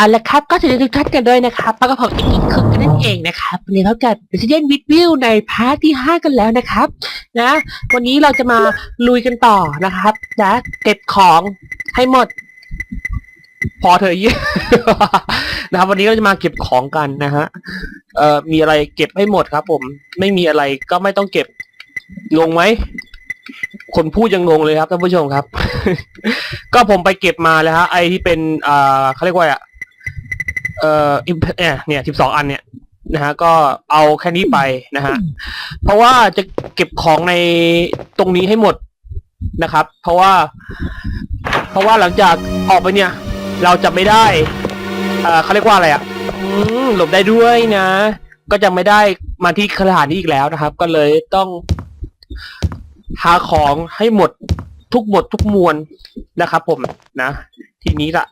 เอาละครับก็สวัสดีทุกท่านกันด้วยนะครับปากกระเพราอีกคึกกันนั่นเองนะครับวันนี้เราจะ Resident Evil ในพาร์ทที่ 5 กันแล้วนะครับ นะ วันนี้เราจะมาลุยกันต่อนะครับนะเก็บของให้หมด พอเถอะยี่นะครับวันนี้เราจะมาเก็บของกันนะฮะเอ่อมีอะไรเก็บให้หมดครับ ผม ไม่มีอะไรก็ไม่ต้องเก็บงงไหมคนพูดยังงงเลยครับท่านผู้ชมครับ ก็ผมไปเก็บมาแล้วฮะไอที่เป็นอ่าเขาเรียกว่าอะ เอ่อ imp- เนี่ยเนี่ยสิบสองอันเนี่ยนะฮะก็เอาแค่นี้ไปนะฮะเพราะว่าจะเก็บของในตรงนี้ให้หมดนะครับ เพราะว่า เพราะว่าหลังจากออกไปเนี่ย เราจะไม่ได้เอ่อเขาเรียกว่าอะไรอะหลบได้ด้วยนะ ก็จะไม่ได้มาที่สถานที่อีกแล้วนะครับ ก็เลยต้องหาของให้หมดทุกหมดทุกมวลนะครับ ผมนะ ทีนี้ละ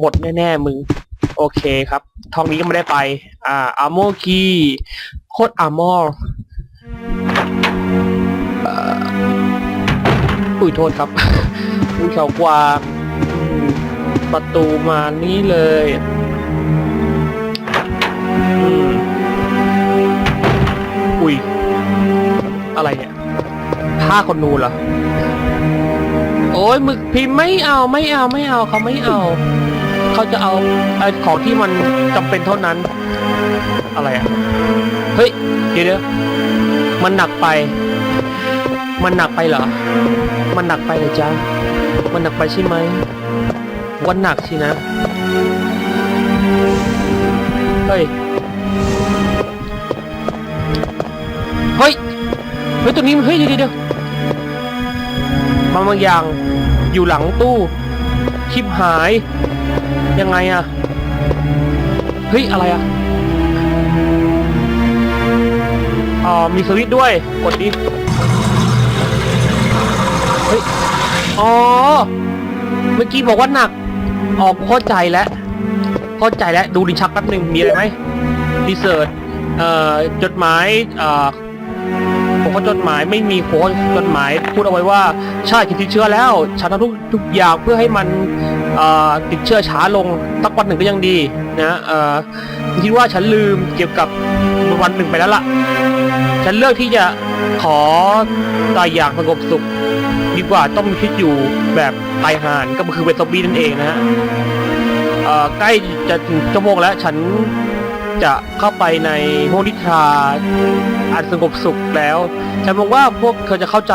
หมดแน่ๆมึง โอเคครับทองนี้ก็ไม่ได้ไป อ่าอาร์โมคีโคตรอาร์มอร์อุ้ยโทษครับอุ้ยเขากวางประตูมานี่เลยอุ้ย อะไรเนี่ย ผ้าคนนูเหรอ โอ้ยมึกพิมพ์ไม่เอาไม่เอาไม่เอาเขาไม่เอา เขาจะเอาไอ้ของที่มันจำเป็นเท่านั้น อะไรอะเฮ้ยเดี๋ยวเดียวมันหนักไป มันหนักไปเหรอ มันหนักไปเหรอจ๊ะมันหนักไปใช่ไหมวันหนักสินะ เฮ้ย เฮ้ย เฮ้ย ตัวนี้มันเฮ้ยเดี๋ยวเดี๋ยวเดี๋ยวบางบางอย่างอยู่หลังตู้ ชิบหาย ยังไงอะเฮ้ย อะไรอะอ๋อมีสวิตด้วย กดดิ เฮ้ย อ๋อ เมื่อกี้บอกว่าหนัก ออกเข้าใจแล้ว เข้าใจแล้ว ดูดินชักแป๊บหนึ่งมีอะไรไหมดีเซิร์เอ่อ จดหมาย เอ่อผมก็จดหมายไม่มีโค้ดจดหมายพูดเอาไว้ว่า ใช่ฉันติดเชื้อแล้ว ฉันทำทุกทุกอย่างเพื่อให้มัน ติดเชื้อช้าลงสักวันหนึ่งก็ยังดีนะคิดว่าฉันลืมเกี่ยวกับวันหนึ่งไปแล้วล่ะ ฉันเลือกที่จะขอตายอย่างสงบสุข ดีกว่าต้องมีชีวิตอยู่แบบตายห่านก็คือเป็นซอมบี้นั่นเองนะฮะใกล้จะถึงชั่วโมงแล้วฉันจะเข้าไปในห้องนิทราอันสงบสุขแล้ว ฉันมองว่าพวกเธอจะเข้าใจ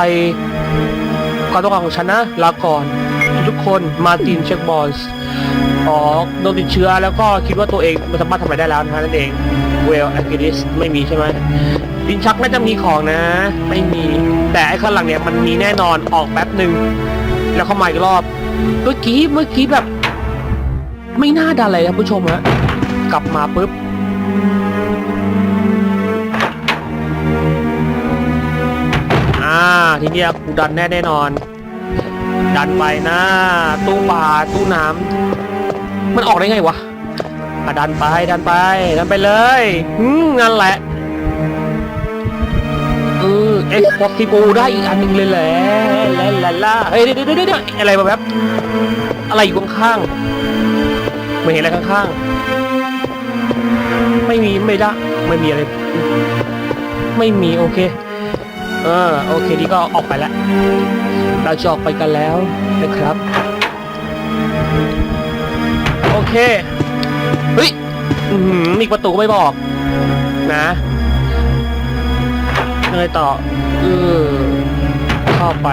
ความต้องการของฉันนะลาก่อน คนมาตินเช็คบอลส์อ๋อโดนติดเชื้อแล้วก็คิดว่าตัวเองไม่สามารถทำอะไรได้แล้วนะฮะนั่นเองเวลแอคิดิสไม่มีใช่ไหมดินชักน่าจะมีของนะ ไม่มี แต่ไอ้ข้างหลังเนี่ยมันมีแน่นอนออกแป๊บหนึ่งแล้วเข้ามาอีกรอบ เมื่อกี้เมื่อกี้แบบ ไม่น่าดันเลยครับผู้ชมฮะกลับมาปุ๊บอ่าทีเนี้ยกูดันแน่แน่นอน ดันไปนะตู้ปลาตู้น้ำมันออกได้ไงวะดันไปดันไปดันไปเลยอืมนั่นแหละเออเอ็กซ์พอสิโได้อีกอันหนึ่งเลยแหละลาลาลาเฮ้ยเดี๋ยวเดี๋ยวเดี๋ยวอะไรมาแบบอะไรอยู่ข้างๆไม่เห็นอะไรข้างๆ ไม่มีไม่ได้ไม่มีอะไร ไม่มีโอเค เออโอเคนี่ก็ออกไปแล้ว เราจะออกไปกันแล้วนะครับ โอเค เฮ้ยอือหือมีประตูก็ไม่บอก นะยังไงต่อเออเข้าไป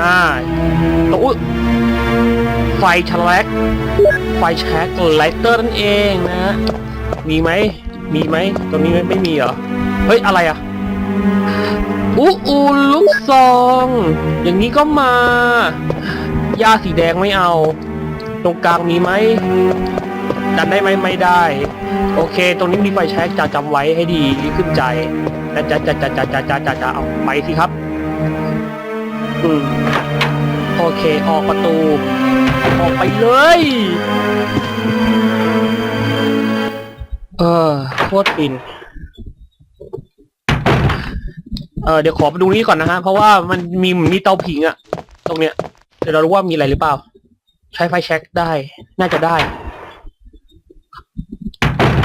อ่าตัวอุ๊ยไฟชลักไฟแชกไลเตอร์นั่นเองนะ มีไหม มีไหมตรงนี้ไม่ไม่มีเหรอ เฮ้ย อะไรอะ อู้อูลูกซอง อย่างนี้ก็มายาสีแดงไม่เอา ตรงกลางมีไหมดันได้ไหมไม่ได้ โอเค ตรงนี้มีไฟแช็กจะจำไว้ให้ดีขึ้นใจจะจะจะจะจะจะจะจะจะเอาไปสิครับ อืมโอเค ออกประตู ออกไปเลย เออโคตรฟิน เออเดี๋ยวขอไปดูนี้ก่อนนะฮะ เพราะว่ามันมีเหมือนมีเตาผิงอะตรงเนี้ยเดี๋ยวเรารู้ว่ามีอะไรหรือเปล่า ใช้ไฟแช็กได้ น่าจะได้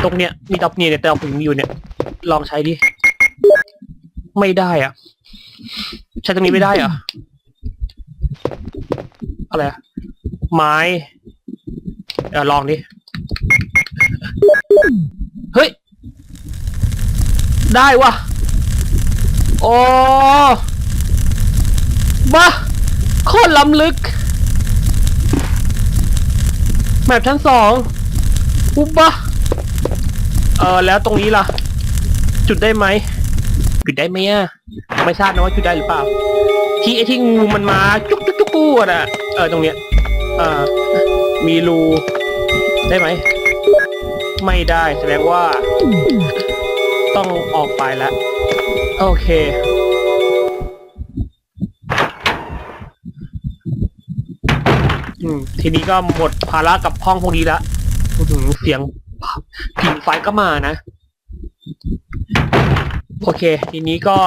ตรงเนี้ยมีดอกเนี่ยเนี่ยแต่ดอกผมอยู่เนี่ย ลองใช้ดิ ไม่ได้อะ ใช้ตรงนี้ไม่ได้เหรออะไรอะไม้เออลองดิ เฮ้ย ได้วะ โอ้บ้าโคตรล้ำลึก แมปชั้นสองอุบบะเออแล้วตรงนี้ล่ะ จุดได้ไหมจุดได้ไหมอะไม่ทราบนะว่าจุดได้หรือเปล่า ที่ไอ้ที่งูมันมาจุกจุกจุกปูอะนะเออตรงเนี้ยเออมีรูได้ไหม ไม่ได้แสดงว่า ต้องออกไปแล้ว โอเค อืม ทีนี้ก็หมดภาระกับห้องพวกนี้ละอื้อหือเสียงผิงไฟก็มานะ โอเค ทีนี้ก็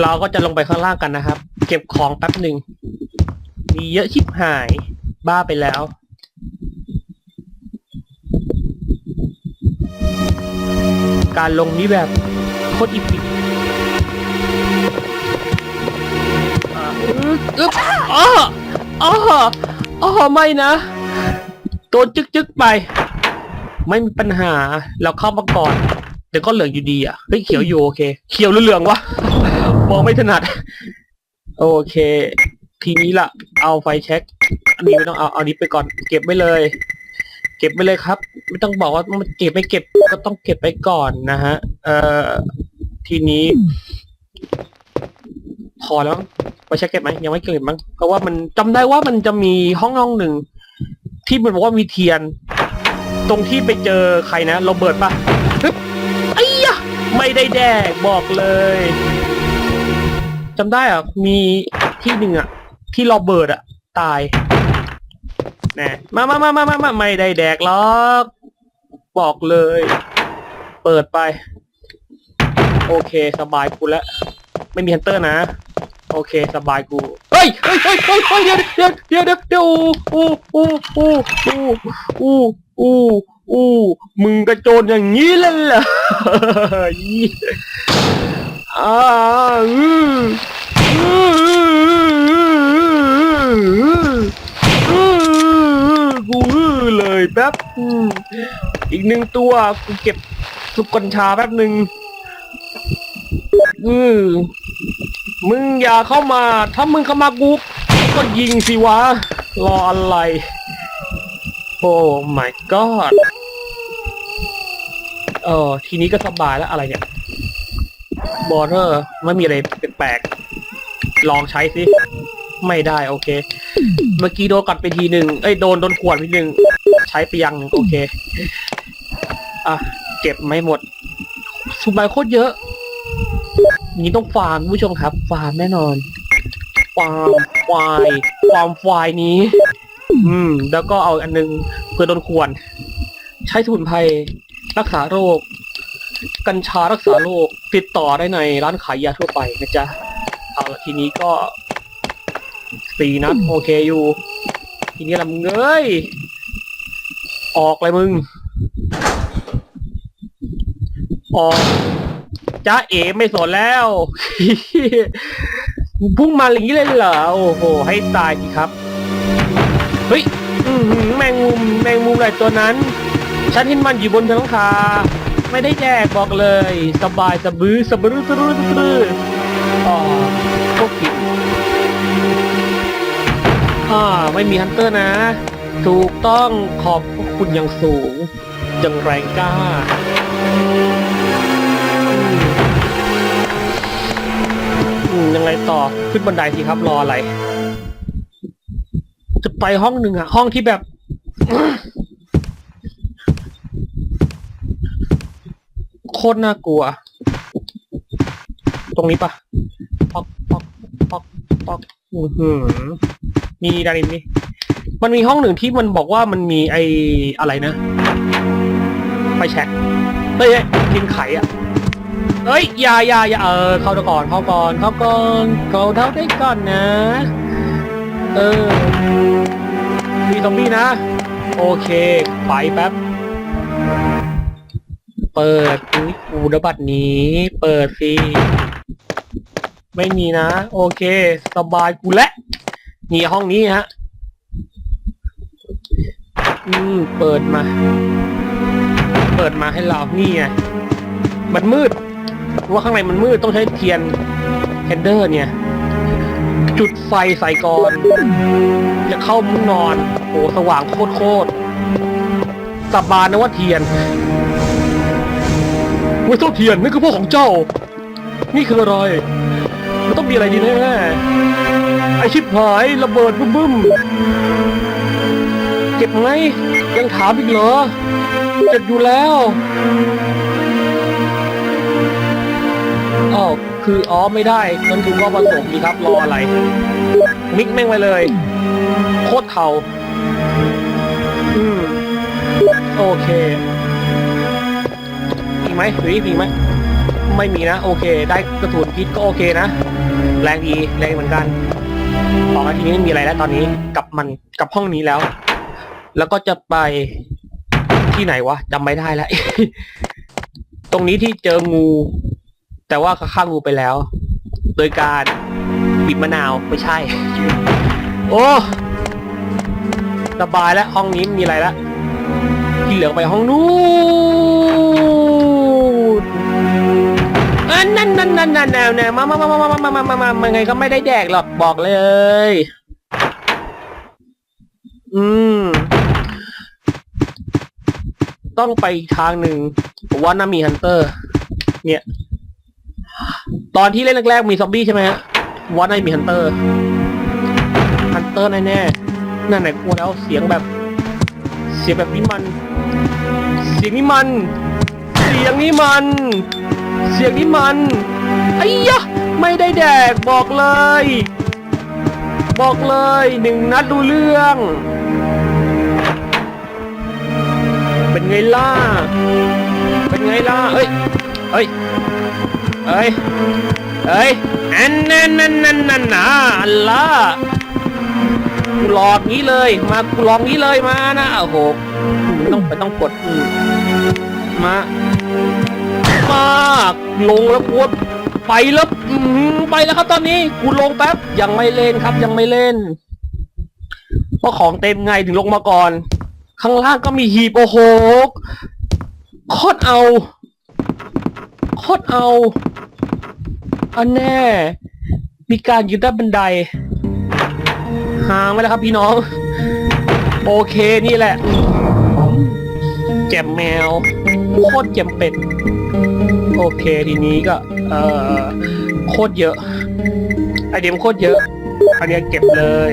เราก็จะลงไปข้างล่างกันนะครับ เก็บของแป๊บหนึ่ง มีเยอะชิบหายบ้าไปแล้วการลงนี้แบบโคตรอีพิกอ่าอึ๊บอึ๊บอ๋ออ๋ออ๋อไม่นะโดนจึกจึกๆไป ไม่มีปัญหา เราเข้ามาก่อน เดี๋ยวก็เหลืองอยู่ดีอะเฮ้ยเขียวอยู่โอเค เขียวหรือเหลืองวะ มองไม่ถนัด โอเค ทีนี้ล่ะ เอาไฟแช็กอันนี้ไม่ต้องเอา เอานี้ไปก่อน เก็บไว้เลย เก็บไปเลยครับ ไม่ต้องบอกว่ามันเก็บไม่เก็บ ก็ต้องเก็บไปก่อนนะฮะ เอ่อ ทีนี้ พอแล้วไปเช็คเก็บไหมยังไม่เก็บมั้งเพราะว่ามันจำได้ว่ามันจะมีห้องห้องหนึ่งที่มันบอกว่ามีเทียน ตรงที่ไปเจอใครนะโรเบิร์ตปะไอ้ยะไม่ได้แดกบอกเลยจำได้อะ มีที่หนึ่งอะ ที่โรเบิร์ตอะ ตายแน่มามามามามามาไม่ได้แดกหรอก บอกเลย เปิดไป โอเค สบายกูแล้วไม่มีฮันเตอร์นะ โอเค สบายกูเฮ้ยเฮ้ยเฮ้ยเฮ้ยเดี๋ยวเดี๋ยวเดี๋ยวเดี๋ยวเดี๋ยวอู้อู้อู้อู้อู้อู้อู้มึงกระโจนอย่างนี้เลยเหรออ่าอืออือกูอือเลยแป๊บอีกหนึ่งตัวกูเก็บสุกกัญชาแป๊บหนึ่ง อือมึงอย่าเข้ามา ถ้ามึงเข้ามากูก็ยิงสิวะ รออะไร โอ้ my god เออ ทีนี้ก็สบายแล้วอะไรเนี่ย บอร์เ e อร์ไม่มีอะไรแปลกๆ ลองใช้สิ ไม่ได้โอเค เมื่อกี้โดนกัดไปทีหนึ่งเอ้ย โดนโดนขวดไปหนึ่ง ใช้ไปยังหนึ่งโอเค อะ เก็บไม่หมดสุบายโคตรเยอะ นี้ต้องฟาร์มผู้ชมครับ ฟาร์มแน่นอน ฟาร์มควายฟาร์มควายนี้ อืม แล้วก็เอาอันนึงเพื่อโดนขวนใช้สมุนไพรรักษาโรค กัญชารักษาโรคติดต่อได้ในร้านขายยาทั่วไปนะจ๊ะเอาละทีนี้ก็สี่นัดโอเคอยู่ ทีนี้ละมึงเอ้ยออกเลยมึง ออก จ้าเอ๋ไม่สนแล้วพุ่งมาอย่างนี้เลยเหรอโอ้โห ให้ตายสิครับ เฮ้ยแมงมุมแมงมุมอะไรตัวนั้น ฉันเห็นมันอยู่บนหลังคา ไม่ได้แจกบอกเลย สบายสบือสะบือสะบือสะบืออ๋อพวกผิดอ่าไม่มีฮันเตอร์นะ ถูกต้องขอบพระคุณอย่างสูงจังแรงกล้า ยังไงต่อขึ้นบันไดสิครับรออะไร จะไปห้องหนึ่งอะห้องที่แบบ โคตรน่ากลัว ตรงนี้ปะปอกปอกปอกปอกอือหือมีดารินนี่มันมีห้องหนึ่งที่มันบอกว่ามันมีไออะไรนะ ไปแช็คเฮ้ยเฮ้ยกินไข่อะ เอ้ยอย่าอย่าอย่าเออ เข้าก่อนเข้าก่อนเข้าก่อนเข้าเท่าได้ก่อนนะ เออ มีซอมบี้นะ โอเค ไปแป๊บ เปิดอุ๊ยอูดบัตรนี้ เปิดสิไม่มีนะ โอเค สบายกูและนี่ห้องนี้ฮะ อืม เปิดมา เปิดมาให้เรา นี่ไง มันมืด ว่าข้างในมันมืดต้องใช้เทียนเฮนเดอร์เนี่ย จุดไฟใส่ก่อนจะเข้ามุ้งนอน โอ้สว่างโคตรโคตรสบานนะว่าเทียนไม่ต้องเทียนนี่คือพวกของเจ้า นี่คืออะไร มันต้องมีอะไรดีแน่ๆไอชิบหายระเบิดบึ้มบึ้มเก็บไหมยังถามอีกเหรอเก็บอยู่แล้ว อ๋อคืออ๋อไม่ได้นั่นคือว่าผสมดีครับ รออะไร มิกแม่งไปเลย โคตรเทาอืม โอเคมีไหมหรือมีไหม ไม่มีนะ โอเค ได้กระสุนพิษก็โอเคนะ แรงดี แรงเหมือนกัน ต่อมาทีนี้ไม่มีอะไรแล้วตอนนี้ กลับมันกลับห้องนี้แล้ว แล้วก็จะไปที่ไหนวะจำไม่ได้แล้ว ตรงนี้ที่เจองู แต่ว่าเขาฆ่างูไปแล้ว โดยการบีบมะนาวไม่ใช่ โอ้สบายแล้วห้องนี้มีอะไรล้วที่เหลือไปห้องนู้นอันนั่นนั่นนั่นนั่นแนวแนวมามามามามามามามามามาไงก็ไม่ได้แดกหรอกบอกเลย อืม ต้องไปทางหนึ่งว่าน่ามีฮันเตอร์ เนี่ย ตอนที่เล่นแรกๆมีซอมบี้ใช่ไหมฮะว่าน่าจะมีฮันเตอร์ฮันเตอร์แน่ๆนั่นไหนกลัวแล้วเสียงแบบ เสียงแบบนี้มัน เสียงนี้มัน เสียงนี้มัน เสียงนี้มันไอ้ยะไม่ได้แดกบอกเลย บอกเลยหนึ่งนัดดูเรื่อง เป็นไงล่ะ เป็นไงล่ะเฮ้ยเฮ้ย เฮ้ยเฮ้ยอันนั่นนั่นนั่นนั่นนะอัลล่ะกูหลอกงี้เลย มากูลองงี้เลยมานะโอ้โหไม่ต้องไปต้องกดมามาลงแล้วกดไปแล้วอืมไปแล้วครับตอนนี้กูลงแป๊บยังไม่เล่นครับยังไม่เล่นเพราะของเต็มไงถึงลงมาก่อน ข้างล่างก็มีหีบโอ้โหโคตรเอาโคตรเอา อันแน่ มีการยืนด้านบันไดห่างไว้แล้วครับพี่น้อง โอเคนี่แหละ แจมแมว โคตรแจมเป็ด โอเคทีนี้ก็ เอ่อ โคตรเยอะ ไอเดียมโคตรเยอะ อันเนี้ยเก็บเลย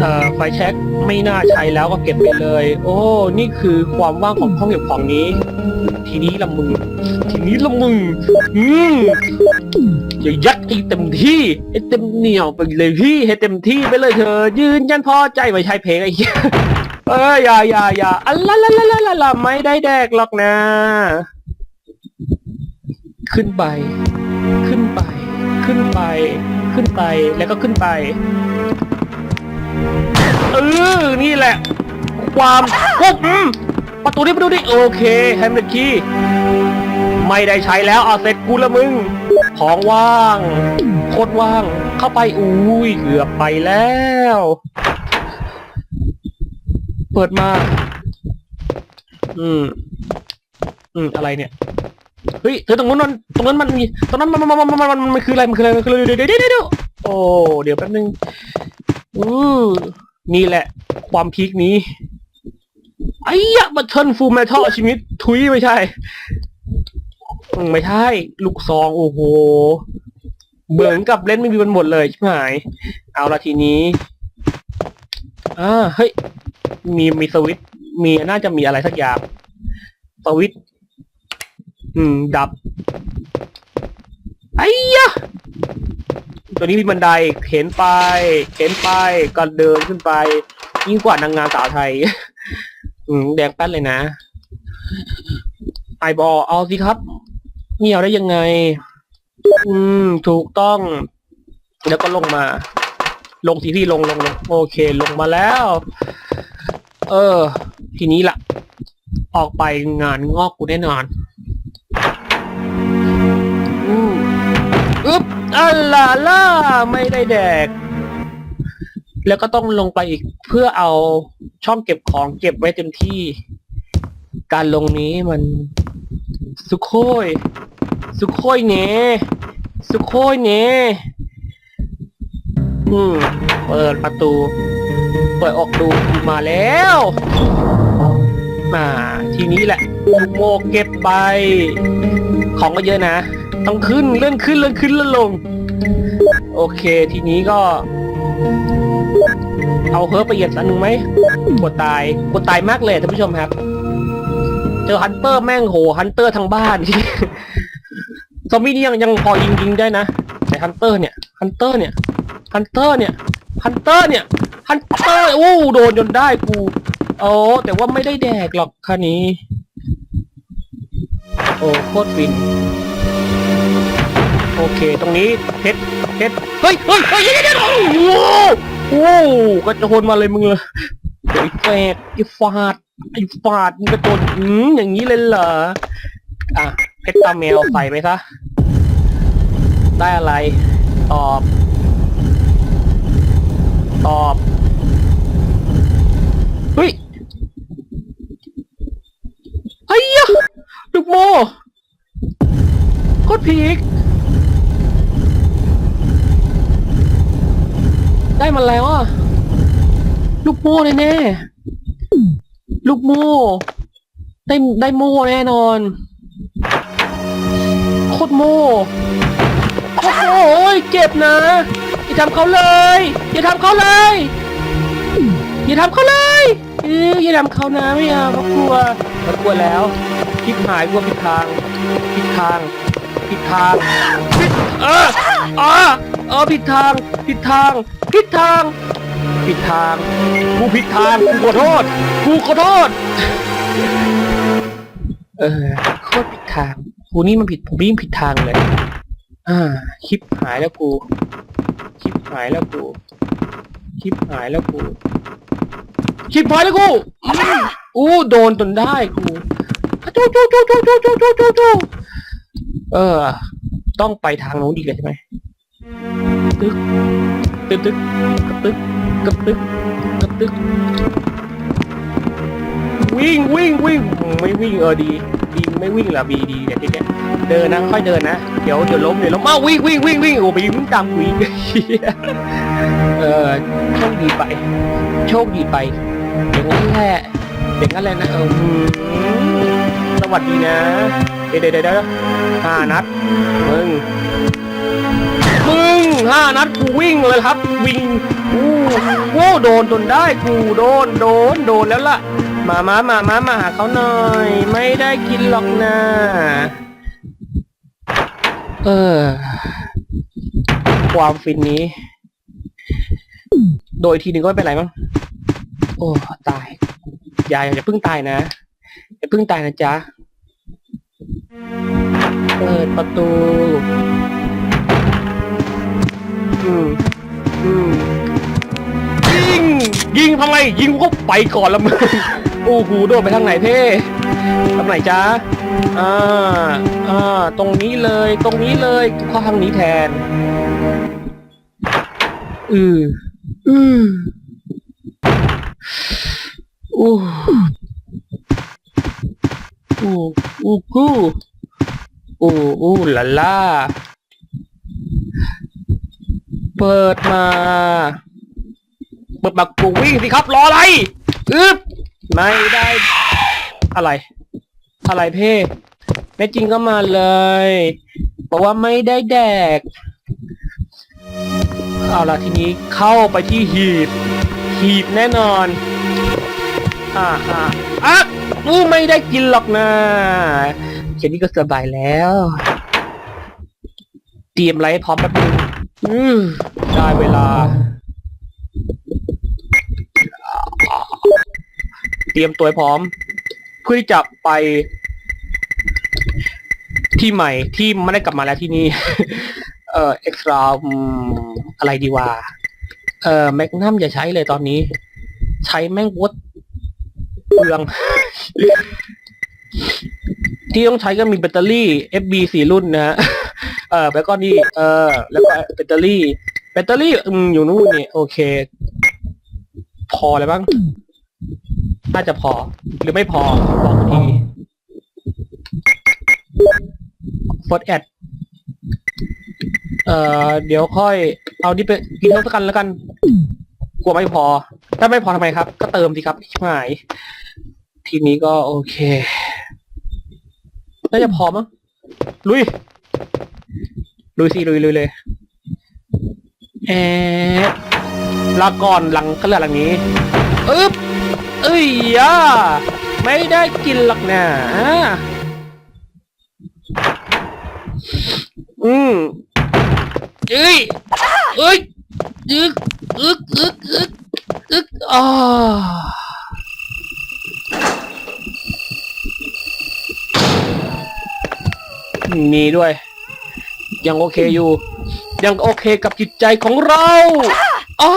เอ่อ ไฟแช็กไม่น่าใช้แล้วก็เก็บไปเลย โอ้ นี่คือความว่างของห้องเก็บของนี้ ทีนี้ละมึง ทีนี้ละมึง อืม อย่ายัดให้เต็มที่ให้เต็มเหนียวไปเลยพี่ให้เต็มที่ไปเลยเธอ ยืนยันพอใจไม่ใช่เพลงไอ้เหี้ยเอ้ยอย่าอย่าอย่าอัลละละละละละละไม่ได้แดกหรอกนะ ขึ้นไป ขึ้นไป ขึ้นไป ขึ้นไปแล้วก็ขึ้นไปเออนี่แหละ ความควบประตูนี้ประตูนี้โอเคแฮมเล็ตคีย์ ไม่ได้ใช้แล้วเอาเสร็จกูละมึง ของว่าง โคตรว่าง เข้าไปอุ้ยเกือบไปแล้ว เปิดมา อืม อืม อะไรเนี่ย เฮ้ยเธอตรงนั้นมันตรงนั้นมันมีตรงนั้นมันมันมันมันมันมันคืออะไรมันคืออะไรมันคืออะไรเดี๋ยวเดี๋ยวเดี๋ยวเดี๋ยวโอ้เดี๋ยวแป๊บนึง อือนี่แหละ ความพีคนี้ไอ้ยะบัตเทิลฟูลเมทัลชีวิตทุยไม่ใช่ ไม่ใช่ ลูกซองโอ้โหเหมือนกับเล่นไม่มีมันหมดเลยใช่ไหมเอาละทีนี้อ่าเฮ้ย มีมีสวิตมีน่าจะมีอะไรสักอย่างสวิตอืม ดับไอ้ยะตัวนี้มีบันไดเข็นไปเข็นไปก็เดินขึ้นไป ยิ่งกว่านางงามสาวไทย อืม แดงแป๊ดเลยนะไอบอเอาสิครับ เหี่ยวได้ยังไง อืม ถูกต้อง แล้วก็ลงมา ลงทีพี่ลงลงลงโอเค ลงมาแล้ว เออ ทีนี้ล่ะ ออกไปงานงอกกูแน่นอนอืมอึ๊บอัลลาล่าไม่ได้แดก แล้วก็ต้องลงไปอีกเพื่อเอาช่องเก็บของเก็บไว้เต็มที่ การลงนี้มันสุโคย สุโคยเนสุโคยเนอืมเปิดประตู เปิดออกดูมาแล้วมาทีนี้แหละโมเก็บไป ของก็เยอะนะ ต้องขึ้นเลื่อนขึ้นเลื่อนขึ้นเลื่อนลง โอเคทีนี้ก็ เอาเฮิร์บไปเหยียบสักหนึ่งไหมปวดตายปวดตายมากเลยท่านผู้ชมครับ เจอฮันเตอร์แม่งโหฮันเตอร์ทั้งบ้าน อมบี้นี่ยังยังพอยิงยิงได้นะ แต่ฮันเตอร์เนี่ยฮันเตอร์เนี่ยฮันเตอร์เนี่ยฮันเตอร์เนี่ยฮันเตอร์โอ้โดนจนได้กูโอ้แต่ว่าไม่ได้แดกหรอกคันนี้ โอ้โคตรฟิน โอเค ตรงนี้เพชรเพชรเฮ้ยเฮ้ยเฮ้ยเดี๋ยวเดี๋ยโอ้โหโอ้กระโจนมาเลยมึงเลยไอ้แฟดไอ้ฟาดไอ้ฟาดมึงกระโจนอืมอย่างนี้เลยเหรออะเพชรตาแมวใส่ไปซะ ได้อะไร ตอบ ตอบเฮ้ยไอ้ยะลูกโมโคตรพีกได้มาแล้วอะ ลูกโม่แน่ๆลูกโม่ได้ได้โม่แน่นอน โคตรโม่ โคตรโม่โอ้ยเจ็บนะ อย่าทำเขาเลย อย่าทำเขาเลย อย่าทำเขาเลยเอออย่าทำเขานะไม่เอาเขากลัวเขากลัวแล้วคิดหายกลัวผิดทางผิดทางผิดทางผิดเออเออเออผิดทางผิดทางผิดทางผิดทางกูผิดทางกูขอโทษกูขอโทษเออโคตรผิดทางกูนี่มันผิดผมยิ่งผิดทางเลย อ่าคลิปหายแล้วกูคลิปหายแล้วกูคลิปหายแล้วกูคลิปหายแล้วกูอู้โดนจนได้กูจู้จู้จู้จู้จู้จู้จู้จู้จู้เออ ต้องไปทางโน้นอีกเลยใช่ไหมตึ๊กตึ๊กตึ๊กตึ๊กตึ๊กตึ๊กตึ๊กตึ๊ก วิ่งวิ่งวิ่งไม่วิ่งเออดีดีไม่วิ่งละบีดีเนี่ยทีเนี้ยเดินนะค่อยเดินนะเดี๋ยวเดี๋ยวล้มเดี๋ยวล้มมาวิ่งวิ่งวิ่งวิ่งโอ้ไปวิ่งตามกูอีกเออโชคดีไป โชคดีไปอย่างนั้นแหละอย่างนั้นแหละนะเออสวัสดีนะเดี๋ยวเดี๋ยวเดี๋ยวห้านัดมึงมึงห้านัดกูวิ่งเลยครับ วิ่งอู้โอ้โดนจนได้กูโดนโดนโดนแล้วล่ะ มามามามามาหาเขาหน่อย ไม่ได้กินหรอกนะ เออ ความฟินนี้ โดยทีหนึ่งก็ไม่เป็นไรมั้ง โอ้ ตายอย่าอย่าเพิ่งตายนะ อย่าเพิ่งตายนะจ๊ะ เปิดประตู อืม อืมยิง ยิงทำไม ยิงกูก็ไปก่อนละมึง โอ้โหโดดไปทางไหนเพ่ทางไหนจ๊ะอ่าอ่าตรงนี้เลยตรงนี้เลยเข้าทางนี้แทนอืออืออู้อู้อู้กูอู้อู้ลาลาเปิดมา เปิดมากูวิ่งสิครับรออะไรอึบ ไม่ได้อะไร อะไรเพ่แม่จริงก็มาเลยบอกว่าไม่ได้แดก เอาละทีนี้เข้าไปที่หีบ หีบแน่นอน อ่าอ่าอะอู้ไม่ได้กินหรอกนะแค่นี้ก็สบายแล้ว เตรียมอะไรพร้อมแป๊บนึงอืมได้เวลา เตรียมตัวให้พร้อม เพื่อที่จะไป ที่ใหม่ที่ไม่ได้กลับมาแล้วที่นี่ เอ่อเอ็กซ์ตร้าอะไรดีวะเอ่อแมกนัมอย่าใช้เลยตอนนี้ ใช้แม่งวดเปลือง ที่ต้องใช้ก็มีแบตเตอรี่ FB สี่รุ่นนะฮะเออแล้วก็นี่เออ แล้วก็แบตเตอรี่ แบตเตอรี่อืมอยู่นู่นนี่ โอเค พอเลยบ้าง น่าจะพอ หรือไม่พอบอกทีฟดแอดเอ่อ เดี๋ยวค่อย เอานี่ไปกินทั้งกันแล้วกัน กลัวไม่พอ ถ้าไม่พอทำไมครับ ก็เติมสิครับหาย ทีนี้ก็โอเค น่าจะพอมั้ง ลุย ลุยสิลุยลุยเลยเอ๊ะลาก่อนหลังก็เลือหลังนี้ อึ๊บ เอ้ยย่าไม่ได้กินหรอกนะอืมเอ้ยเอ้ยอึกอึกอึกอึกอึกอ่ามีด้วย ยังโอเคอยู่ ยังโอเคกับจิตใจของเราอ้า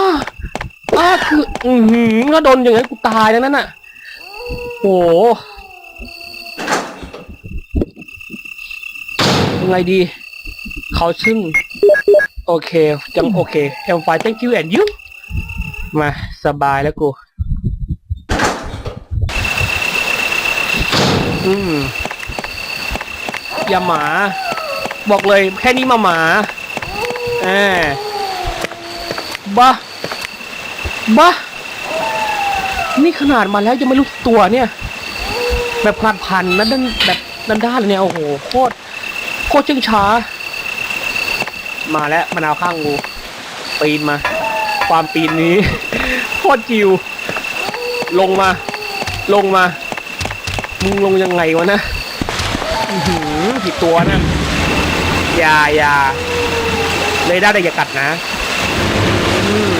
อ้าคือ อือหือถ้าโดนอย่างนั้นกูตายแล้วนั่นน่ะโหยังไงดี เขาชึ่ง โอเคยังโอเค I'm fine thank you and you มา สบายแล้วกู อืมอย่าหมา บอกเลยแค่นี้มาหมาแอบบ้า บ้านี่ขนาดมาแล้วยังไม่รู้ตัวเนี่ย แบบพลันพันนั่นด้านแบบด้านด้านเลยเนี่ย โอ้โห โคตร โคตรเชื่องช้า มาแล้วมะนาวข้างงูปีนมา ความปีนนี้ โคตรจิว ลงมา ลงมา มึงลงยังไงวะนะหือผิดตัวนะอย่าอย่าเลยได้แต่อย่ากัดนะ อืม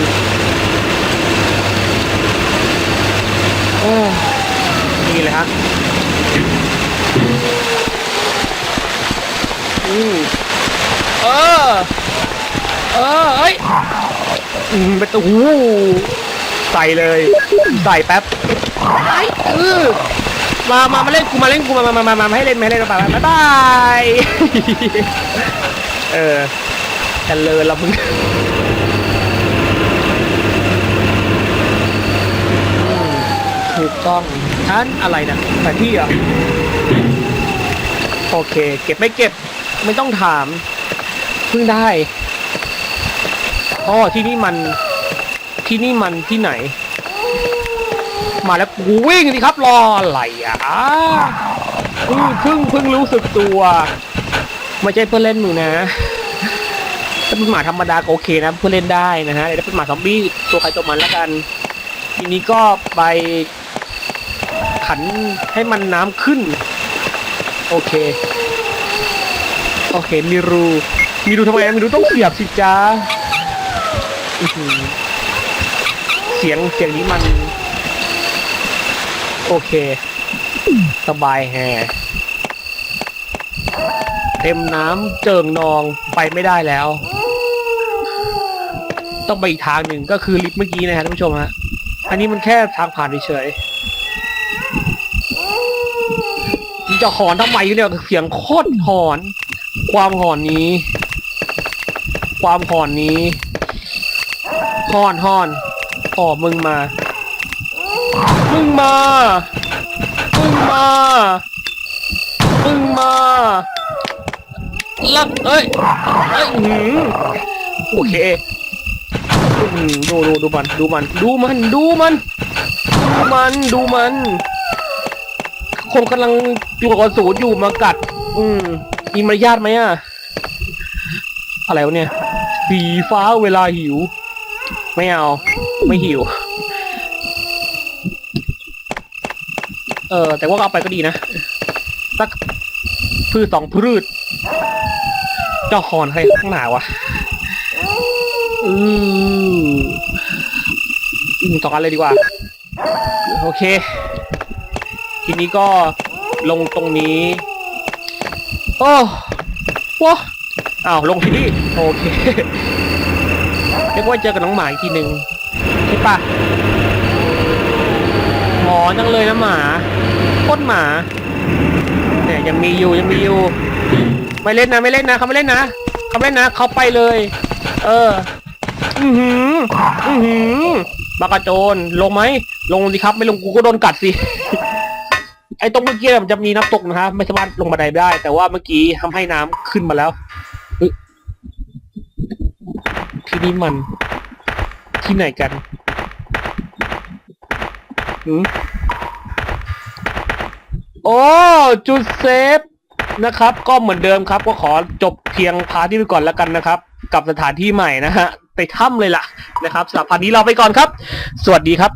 โอ้ นี่เลยฮะอืมเออ เออเอ้ยอืมเป็นตัวหูใส่เลย ใส่แป๊บไอ้เออมา มา มาเล่นกูมาเล่นกูมา มา มา มามาให้เล่นมาให้เล่นไปไปบ๊ายบาย เออแต่เลยละมึง ถูกต้องอันอะไรนะแผนที่อะโอเค เก็บไม่เก็บไม่ต้องถามเพิ่งได้อ๋อที่นี่มันที่นี่มันที่ไหน มาแล้วกูวิ่งสิครับรออะไรอะเพิ่งเพิ่งเพิ่งรู้สึกตัวไม่ใช่เพื่อเล่นหนูนะถ้าเป็นหมาธรรมดาก็โอเคนะเพื่อเล่นได้นะฮะแต่ถ้าเป็นหมาซอมบี้ตัวใครตัวมันแล้วกันทีนี้ก็ไป ขันให้มันน้ำขึ้น โอเค โอเค มีรู มีรูทำไมมีรูต้องเสียบสิจ้าอือหือเสียงเสียงนี้มัน โอเค สบายแฮเต็มน้ำเจิงนองไปไม่ได้แล้ว ต้องไปอีกทางหนึ่งก็คือลิฟต์เมื่อกี้นะฮะท่านผู้ชมฮะอันนี้มันแค่ทางผ่านเฉยๆ มัน จะหอนทำไมเนี่ยเสียงโคตรหอน ความหอนนี้ ความหอนนี้หอนหอนหอมึงมา มึงมา มึงมา มึงมาลักเอ้ยเอ้ยหือโอเคดูดูดูมันดูมัน ดูมัน ดูมัน ดูมัน ดูมัน คงกำลังอยู่กับศูนย์อยู่มากัด อืมมีมารยาทไหมอะอะไรวะเนี่ยสีฟ้าเวลาหิว ไม่เอา ไม่หิว เออ แต่ว่าเอาไปก็ดีนะ สักพืชสองพืช เจ้าคอนใครข้างหนาวะอือสองอันเลยดีกว่า โอเค ทีนี้ก็ลงตรงนี้ โอ้ว้าอ้าวลงที่นี่โอเคเรียกว่าเจอกับน้องหมาอีกทีหนึ่งใช่ปะหมอจังเลยนะหมาโคตรหมาเนี่ยยังมีอยู่ยังมีอยู่ ไม่เล่นนะไม่เล่นนะเขาไม่เล่นนะเขาไม่เล่นนะเขาไปเลย เออ อือหือ อือหือบากาโจนลงไหมลงสิครับ ไม่ลงกูก็โดนกัดสิ ไอ้ตรงเมื่อกี้มันจะมีน้ำตกนะฮะไม่สามารถลงบันไดได้ แต่ว่าเมื่อกี้ทำให้น้ำขึ้นมาแล้วที่นี่มัน ที่ไหนกันหืมโอ้จุดเซฟนะครับ ก็เหมือนเดิมครับ ก็ขอจบเพียงพาทที่ไปก่อนแล้วกันนะครับ กับสถานที่ใหม่นะฮะ ไปถ้ำเลยล่ะนะครับสำหรับพาร์ทนี้เราไปก่อนครับ สวัสดีครับ